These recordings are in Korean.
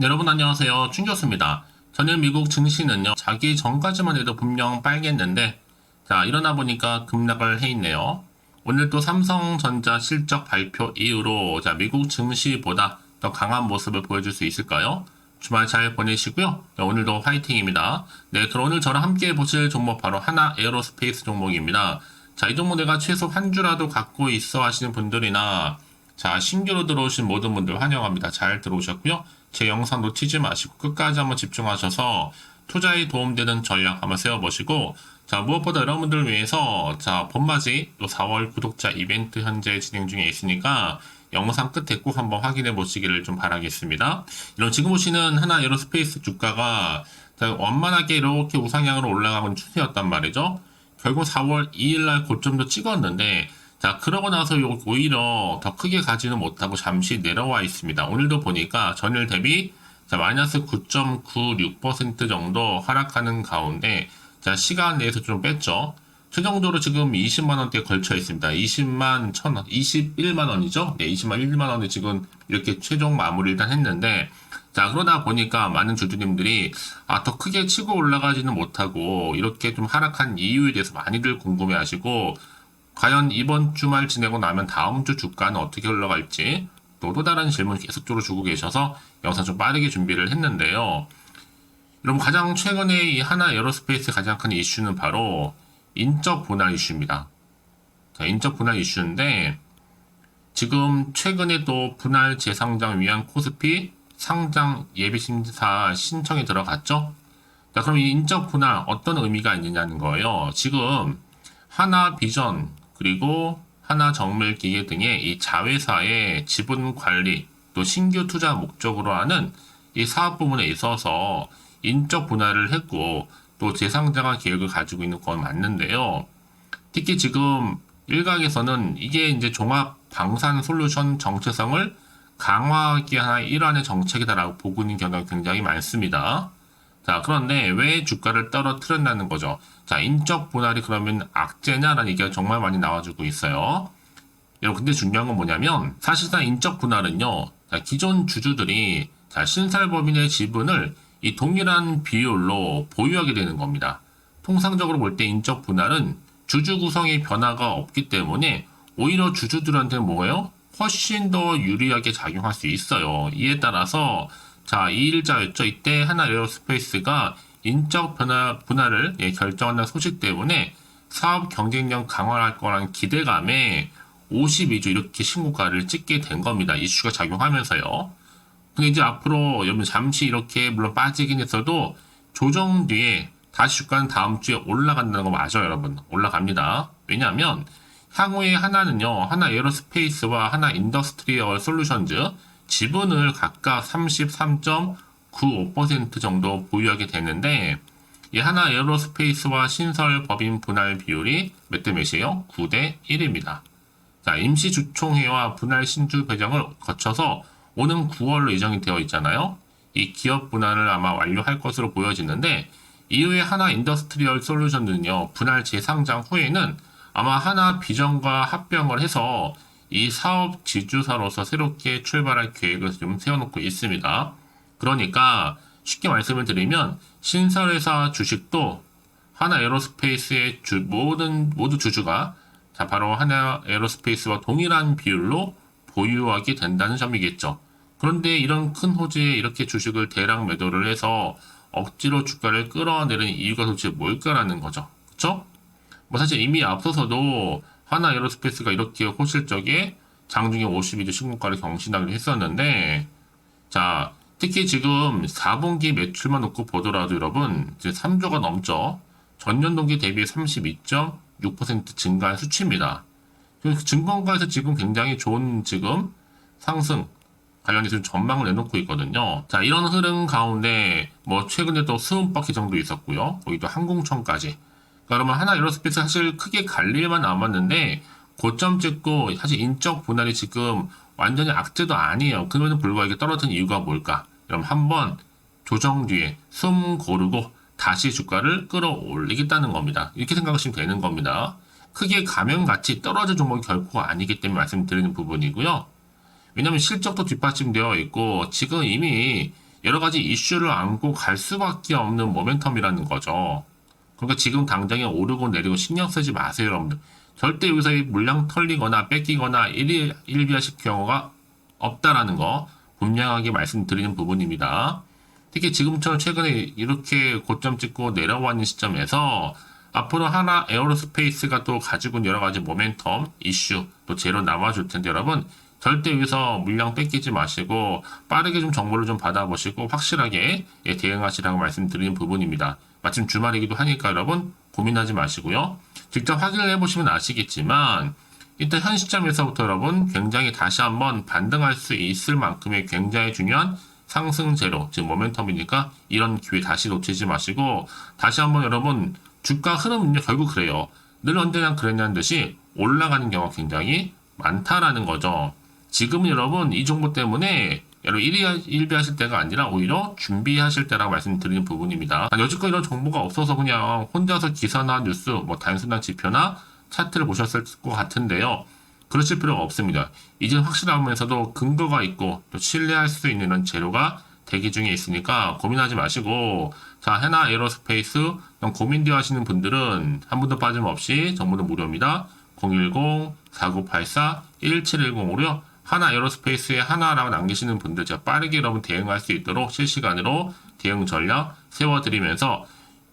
네, 여러분 안녕하세요. 충교수입니다. 전일 미국 증시는요, 자기 전까지만 해도 분명 빨겠는데, 자, 일어나 보니까 급락을 해 있네요. 오늘 또 삼성전자 실적 발표 이후로, 자, 미국 증시보다 더 강한 모습을 보여줄 수 있을까요? 주말 잘 보내시고요. 네, 오늘도 화이팅입니다. 네, 그럼 오늘 저랑 함께 보실 종목 바로 하나 에어로스페이스 종목입니다. 자, 이 종목 내가 최소 한 주라도 갖고 있어 하시는 분들이나, 자, 신규로 들어오신 모든 분들 환영합니다. 잘 들어오셨고요. 제 영상 놓치지 마시고 끝까지 한번 집중하셔서 투자에 도움되는 전략 한번 세워보시고 자 무엇보다 여러분들을 위해서 자 봄맞이 또 4월 구독자 이벤트 현재 진행 중에 있으니까 영상 끝에 꼭 한번 확인해 보시기를 좀 바라겠습니다. 이런 지금 보시는 하나 에어로스페이스 주가가 자, 원만하게 이렇게 우상향으로 올라가는 추세였단 말이죠. 결국 4월 2일 날 고점도 찍었는데 자, 그러고 나서 요- 오히려 더 크게 가지는 못하고 잠시 내려와 있습니다. 오늘도 보니까 전일 대비 자, 마이너스 9.96% 정도 하락하는 가운데 자, 시간 내에서 좀 뺐죠. 최종적으로 지금 20만 원대에 걸쳐 있습니다. 20만 1,000원, 21만 원이죠? 네, 20만 1만 원에 지금 이렇게 최종 마무리 일단 했는데 자, 그러다 보니까 많은 주주님들이 아, 더 크게 치고 올라가지는 못하고 이렇게 좀 하락한 이유에 대해서 많이들 궁금해 하시고 과연 이번 주말 지내고 나면 다음 주 주가는 어떻게 흘러갈지 또 또 다른 질문 계속적으로 주고 계셔서 영상 좀 빠르게 준비를 했는데요. 여러분 가장 최근에 이 하나 에어로스페이스 가장 큰 이슈는 바로 인적 분할 이슈입니다. 자, 인적 분할 이슈인데 지금 최근에 또 분할 재상장 위한 코스피 상장 예비 심사 신청이 들어갔죠. 자, 그럼 이 인적 분할 어떤 의미가 있느냐는 거예요. 지금 하나 비전 그리고 하나 정밀 기계 등의 이 자회사의 지분 관리 또 신규 투자 목적으로 하는 이 사업 부문에 있어서 인적 분할을 했고 또 재상장화 계획을 가지고 있는 건 맞는데요. 특히 지금 일각에서는 이게 이제 종합 방산 솔루션 정체성을 강화하기 하나의 일환의 정책이다라고 보고 있는 경우가 굉장히 많습니다. 자, 그런데 왜 주가를 떨어뜨렸다는 거죠? 자, 인적 분할이 그러면 악재냐라는 얘기가 정말 많이 나와주고 있어요. 여러분, 근데 중요한 건 뭐냐면, 사실상 인적 분할은요, 자, 기존 주주들이, 자, 신살법인의 지분을 이 동일한 비율로 보유하게 되는 겁니다. 통상적으로 볼 때 인적 분할은 주주 구성의 변화가 없기 때문에 오히려 주주들한테 뭐예요? 훨씬 더 유리하게 작용할 수 있어요. 이에 따라서 자, 이 일자였죠. 이때 하나 에어스페이스가 인적 변화, 분할을 예, 결정한다는 소식 때문에 사업 경쟁력 강화할 거라는 기대감에 52주 이렇게 신고가를 찍게 된 겁니다. 이슈가 작용하면서요. 근데 이제 앞으로 여러분 잠시 이렇게 물론 빠지긴 했어도 조정 뒤에 다시 주가는 다음 주에 올라간다는 거 맞아요, 여러분. 올라갑니다. 왜냐하면 향후에 하나는요, 하나 에어로스페이스와 하나 인더스트리얼 솔루션즈 지분을 각각 33.95% 정도 보유하게 되는데 이 하나 에어로스페이스와 신설 법인 분할 비율이 몇 대 몇이에요? 9대 1입니다. 자, 임시 주총회와 분할 신주 배정을 거쳐서 오는 9월로 예정이 되어 있잖아요. 이 기업 분할을 아마 완료할 것으로 보여지는데 이후에 하나 인더스트리얼 솔루션은요 분할 재상장 후에는 아마 하나 비전과 합병을 해서 이 사업 지주사로서 새롭게 출발할 계획을 좀 세워놓고 있습니다. 그러니까 쉽게 말씀을 드리면 신설회사 주식도 하나 에어로스페이스의 주, 모든 모두 주주가 자 바로 하나 에어로스페이스와 동일한 비율로 보유하게 된다는 점이겠죠. 그런데 이런 큰 호주에 이렇게 주식을 대량 매도를 해서 억지로 주가를 끌어내는 이유가 도대체 뭘까라는 거죠. 그쵸? 뭐 사실 이미 앞서서도 하나 에어로스페이스가 이렇게 호실적에 장중에 52주 신고가를 경신하기로 했었는데 자 특히 지금 4분기 매출만 놓고 보더라도 여러분 이제 3조가 넘죠. 전년 동기 대비 32.6% 증가한 수치입니다. 그래서 증권가에서 지금 굉장히 좋은 지금 상승 관련해서 좀 전망을 내놓고 있거든요. 자, 이런 흐름 가운데 뭐 최근에 또 수은바퀴 정도 있었고요. 거기 또 항공청까지. 그러면 하나 에어로스페이스 사실 크게 갈 일만 남았는데 고점 찍고 사실 인적 분할이 지금 완전히 악재도 아니에요. 그럼에도 불구하고 이게 떨어진 이유가 뭘까? 그럼 한번 조정 뒤에 숨 고르고 다시 주가를 끌어올리겠다는 겁니다. 이렇게 생각하시면 되는 겁니다. 크게 가면 같이 떨어질 종목이 결코 아니기 때문에 말씀드리는 부분이고요. 왜냐하면 실적도 뒷받침되어 있고 지금 이미 여러 가지 이슈를 안고 갈 수밖에 없는 모멘텀이라는 거죠. 그러니까 지금 당장에 오르고 내리고 신경 쓰지 마세요, 여러분들. 절대 여기서 이 물량 털리거나 뺏기거나 일일, 일비하실 경우가 없다라는 거 분명하게 말씀드리는 부분입니다. 특히 지금처럼 최근에 이렇게 고점 찍고 내려와 있는 시점에서 앞으로 하나 에어로스페이스가 또 가지고 있는 여러 가지 모멘텀, 이슈, 또 제로 남아줄 텐데 여러분 절대 여기서 물량 뺏기지 마시고 빠르게 좀 정보를 좀 받아보시고 확실하게 예, 대응하시라고 말씀드리는 부분입니다. 마침 주말이기도 하니까 여러분 고민하지 마시고요. 직접 확인을 해보시면 아시겠지만 일단 현 시점에서부터 여러분 굉장히 다시 한번 반등할 수 있을 만큼의 굉장히 중요한 상승 제로, 즉 모멘텀이니까 이런 기회 다시 놓치지 마시고 다시 한번 여러분 주가 흐름은요 결국 그래요. 늘 언제나 그랬냐는 듯이 올라가는 경우가 굉장히 많다라는 거죠. 지금은 여러분 이 정보 때문에 여러분 일비, 일비하실 때가 아니라 오히려 준비하실 때라고 말씀드리는 부분입니다. 아, 여지껏 이런 정보가 없어서 그냥 혼자서 기사나 뉴스, 뭐 단순한 지표나 차트를 보셨을 것 같은데요. 그러실 필요가 없습니다. 이제 확실하면서도 근거가 있고 또 신뢰할 수 있는 이런 재료가 대기 중에 있으니까 고민하지 마시고 자 해나 에어로스페이스 고민되어 하시는 분들은 한 분도 빠짐없이 다 무료입니다. 010-4984-1710으로요. 하나 에어로스페이스에 하나라고 남기시는 분들 제가 빠르게 여러분 대응할 수 있도록 실시간으로 대응 전략 세워드리면서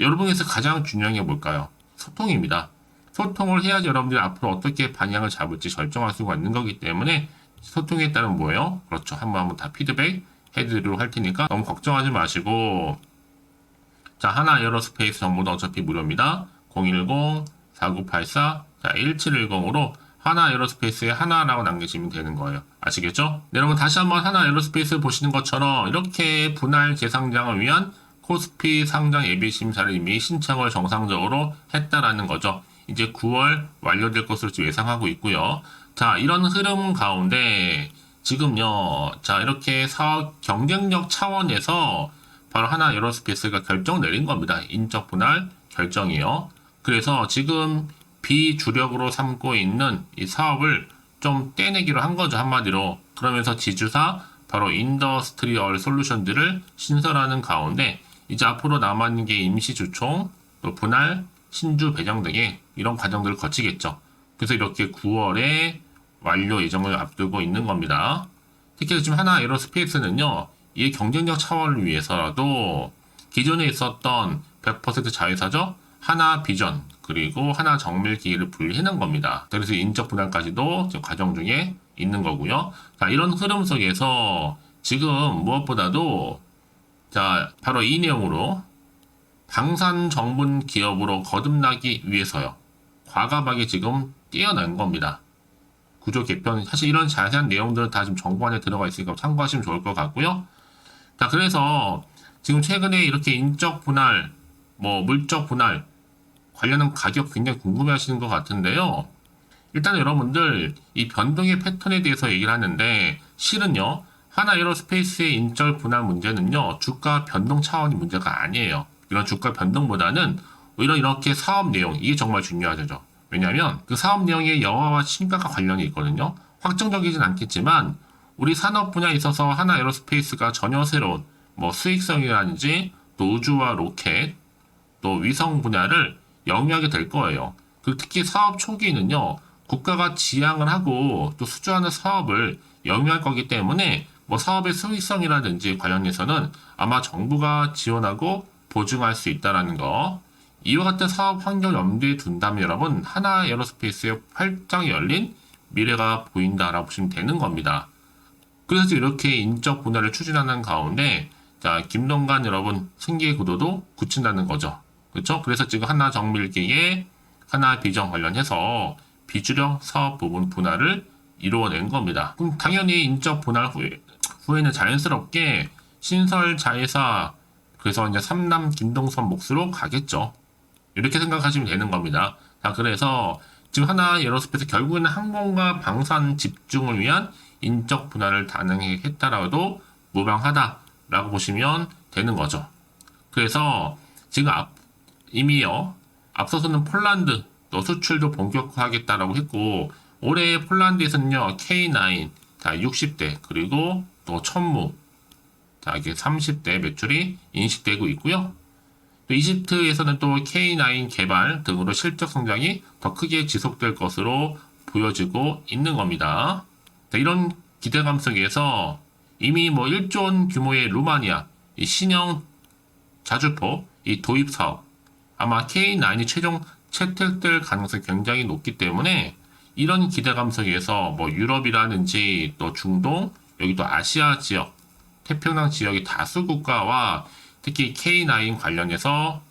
여러분에서 가장 중요한 게 뭘까요? 소통입니다. 소통을 해야지 여러분들이 앞으로 어떻게 방향을 잡을지 결정할 수가 있는 거기 때문에 소통에 따른 뭐예요? 그렇죠. 한번 한번 다 피드백 해드리도록 할 테니까 너무 걱정하지 마시고 자 하나 에어로스페이스 정보도 어차피 무료입니다. 010-4984-1710으로 하나 에어로스페이스에 하나라고 남기시면 되는 거예요. 아시겠죠? 네, 여러분 다시 한번 하나 에어로스페이스 보시는 것처럼 이렇게 분할 재상장을 위한 코스피 상장 예비 심사를 이미 신청을 정상적으로 했다라는 거죠. 이제 9월 완료될 것으로 예상하고 있고요. 자, 이런 흐름 가운데 지금요, 자, 이렇게 사업 경쟁력 차원에서 바로 하나 에어로스페이스가 결정 내린 겁니다. 인적 분할 결정이요. 그래서 지금 비주력으로 삼고 있는 이 사업을 좀 떼내기로 한 거죠. 한마디로. 그러면서 지주사, 바로 인더스트리얼 솔루션들을 신설하는 가운데 이제 앞으로 남아있는 게 임시주총, 또 분할, 신주 배정 등의 이런 과정들을 거치겠죠. 그래서 이렇게 9월에 완료 예정을 앞두고 있는 겁니다. 특히 지금 하나 에어로스페이스는요, 이 경쟁력 차원을 위해서라도 기존에 있었던 100% 자회사죠, 하나 비전, 그리고 하나 정밀 기기를 분리해놓은 겁니다. 그래서 인적 분할까지도 과정 중에 있는 거고요. 자, 이런 흐름 속에서 지금 무엇보다도 자, 바로 이 내용으로 방산 정분 기업으로 거듭나기 위해서요. 과감하게 지금 뛰어난 겁니다. 구조 개편, 사실 이런 자세한 내용들은 다 지금 정보 안에 들어가 있으니까 참고하시면 좋을 것 같고요. 자, 그래서 지금 최근에 이렇게 인적 분할, 뭐 물적 분할 관련한 가격 굉장히 궁금해 하시는 것 같은데요. 일단 여러분들 이 변동의 패턴에 대해서 얘기를 하는데 실은요. 하나 에어로스페이스의 인적 분할 문제는요. 주가 변동 차원이 문제가 아니에요. 이런 주가 변동보다는 오히려 이렇게 사업 내용 이게 정말 중요하죠. 왜냐하면 그 사업 내용의 여화와 신가가 관련이 있거든요. 확정적이진 않겠지만 우리 산업 분야에 있어서 하나 에어로스페이스가 전혀 새로운 뭐 수익성이라든지 또 우주와 로켓 또 위성 분야를 영위하게 될 거예요. 그 특히 사업 초기에는요 국가가 지향을 하고 또 수주하는 사업을 영위할 거기 때문에 뭐 사업의 수익성이라든지 관련해서는 아마 정부가 지원하고 보증할 수 있다라는 거. 이와 같은 사업 환경 염두에 둔다면 여러분 하나 에어로스페이스의 활짝 열린 미래가 보인다라고 보시면 되는 겁니다. 그래서 이렇게 인적 분할을 추진하는 가운데 자 김동관 여러분 승계 구도도 굳힌다는 거죠. 그렇죠? 그래서 지금 하나 정밀기에 하나 비전 관련해서 비주력 사업 부분 분할을 이루어낸 겁니다. 그럼 당연히 인적 분할 후에, 후에는 자연스럽게 신설 자회사 그래서 이제 삼남 김동선 몫으로 가겠죠. 이렇게 생각하시면 되는 겁니다. 자, 그래서 지금 하나 에어로스페이스 결국에는 항공과 방산 집중을 위한 인적 분할을 단행했다라도 무방하다라고 보시면 되는 거죠. 그래서 지금 앞, 이미요 앞서서는 폴란드 또 수출도 본격화하겠다라고 했고 올해 폴란드에서는요 K9 자 60대 그리고 또 천무 자, 이게 30대 매출이 인식되고 있고요. 또 이집트에서는 또 K9 개발 등으로 실적 성장이 더 크게 지속될 것으로 보여지고 있는 겁니다. 자, 이런 기대감 속에서 이미 뭐 1조 원 규모의 루마니아 이 신형 자주포 이 도입 사업 아마 K9이 최종 채택될 가능성이 굉장히 높기 때문에 이런 기대감 속에서 뭐 유럽이라든지 또 중동 여기 또 아시아 지역 태평양 지역의 다수 국가와 특히 K9 관련해서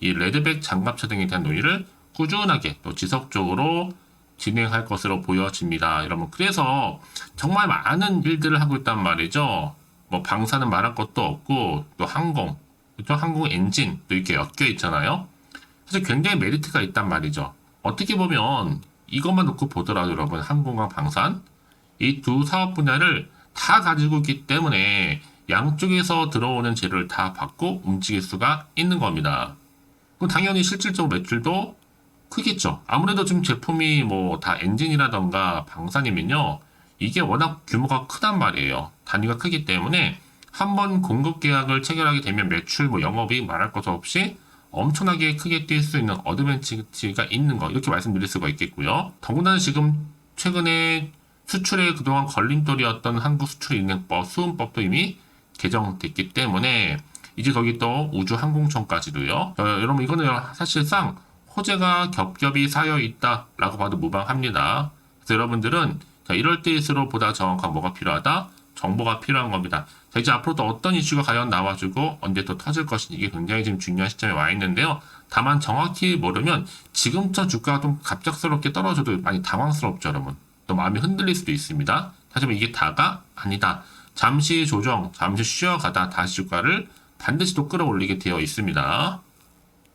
이 레드백 장갑차 등에 대한 논의를 꾸준하게 또 지속적으로 진행할 것으로 보여집니다. 여러분 그래서 정말 많은 일들을 하고 있단 말이죠. 뭐 방사는 말할 것도 없고 또 항공, 또 항공 엔진도 이렇게 엮여 있잖아요. 사실 굉장히 메리트가 있단 말이죠. 어떻게 보면 이것만 놓고 보더라도 여러분 항공과 방산 이 두 사업 분야를 다 가지고 있기 때문에 양쪽에서 들어오는 재료를 다 받고 움직일 수가 있는 겁니다. 그럼 당연히 실질적으로 매출도 크겠죠. 아무래도 지금 제품이 뭐 다 엔진이라던가 방산이면요. 이게 워낙 규모가 크단 말이에요. 단위가 크기 때문에 한 번 공급 계약을 체결하게 되면 매출 뭐 영업이익 말할 것 없이 엄청나게 크게 뛸 수 있는 어드밴티지가 있는 거 이렇게 말씀드릴 수가 있겠고요. 더군다나 지금 최근에 수출에 그동안 걸림돌이었던 한국 수출 인행법 수은법도 이미 개정됐기 때문에 이제 거기 또 우주 항공청까지도요. 어, 여러분 이거는 사실상 호재가 겹겹이 쌓여 있다라고 봐도 무방합니다. 그래서 여러분들은 자, 이럴 때일수록 보다 정확한 뭐가 필요하다? 정보가 필요한 겁니다. 자, 이제 앞으로 또 어떤 이슈가 과연 나와주고 언제 또 터질 것인지 이게 굉장히 지금 중요한 시점에 와 있는데요. 다만 정확히 모르면 지금부터 주가가 좀 갑작스럽게 떨어져도 많이 당황스럽죠, 여러분. 또 마음이 흔들릴 수도 있습니다. 하지만 이게 다가 아니다. 잠시 조정, 잠시 쉬어가다 다시 주가를 반드시 또 끌어올리게 되어 있습니다.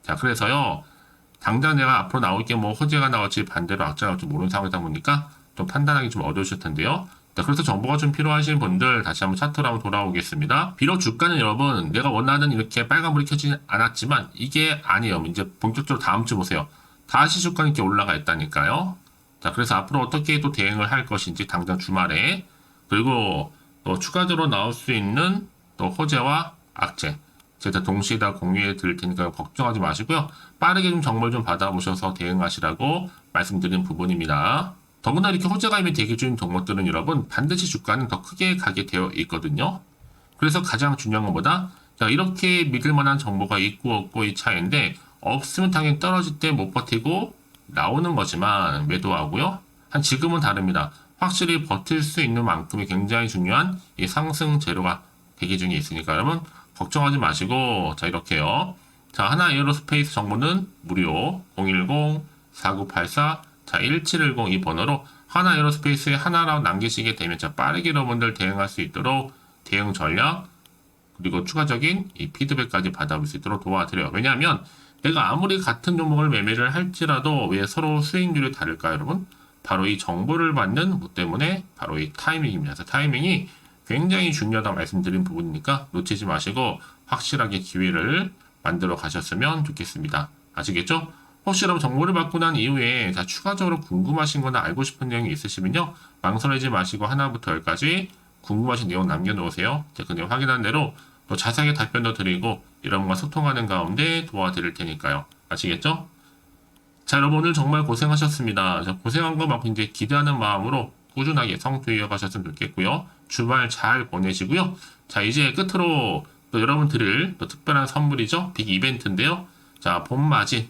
자, 그래서요. 당장 내가 앞으로 나올 게 뭐 호재가 나올지 반대로 악재가 나올지 모르는 상황이다 보니까 좀 판단하기 좀 어려우실 텐데요. 자, 그래서 정보가 좀 필요하신 분들 다시 한번 차트로 한번 돌아오겠습니다. 비록 주가는 여러분 내가 원하는 이렇게 빨간불이 켜지지 않았지만 이게 아니에요. 이제 본격적으로 다음 주 보세요. 다시 주가는 이렇게 올라가 있다니까요. 자, 그래서 앞으로 어떻게 또 대응을 할 것인지 당장 주말에 그리고 또 추가적으로 나올 수 있는 또 호재와 악재 제가 동시에 다 공유해 드릴 테니까 걱정하지 마시고요. 빠르게 좀 정보를 좀 받아보셔서 대응하시라고 말씀드린 부분입니다. 더구나 이렇게 호재가 이미 대기 중인 종목들은 여러분 반드시 주가는 더 크게 가게 되어 있거든요. 그래서 가장 중요한 것보다 자, 이렇게 믿을 만한 정보가 있고 없고 이 차이인데 없으면 당연히 떨어질 때 못 버티고 나오는 거지만 매도하고요. 한 지금은 다릅니다. 확실히 버틸 수 있는 만큼이 굉장히 중요한 이 상승 재료가 대기 중에 있으니까 여러분 걱정하지 마시고 자 이렇게요. 자 하나 에어로스페이스 정보는 무료 010-4984 자 1710 이 번호로 하나 에어로스페이스에 하나라고 남기시게 되면 자 빠르게 여러분들 대응할 수 있도록 대응 전략 그리고 추가적인 이 피드백까지 받아볼 수 있도록 도와드려요. 왜냐하면 내가 아무리 같은 종목을 매매를 할지라도 왜 서로 수익률이 다를까요, 여러분? 바로 이 정보를 받는 뭐 때문에 바로 이 타이밍입니다. 타이밍이 굉장히 중요하다 말씀드린 부분이니까 놓치지 마시고 확실하게 기회를 만들어 가셨으면 좋겠습니다. 아시겠죠? 혹시 여러분 정보를 받고 난 이후에 자 추가적으로 궁금하신 거나 알고 싶은 내용이 있으시면요 망설이지 마시고 하나부터 열까지 궁금하신 내용 남겨놓으세요. 제가 그냥 확인한 대로 또 자세하게 답변도 드리고 여러분과 소통하는 가운데 도와드릴 테니까요. 아시겠죠? 자, 여러분 오늘 정말 고생하셨습니다. 자, 고생한 것만큼 이제 기대하는 마음으로 꾸준하게 성투 이어가셨으면 좋겠고요. 주말 잘 보내시고요. 자, 이제 끝으로 또 여러분 드릴 또 특별한 선물이죠. 빅 이벤트인데요. 자, 봄맞이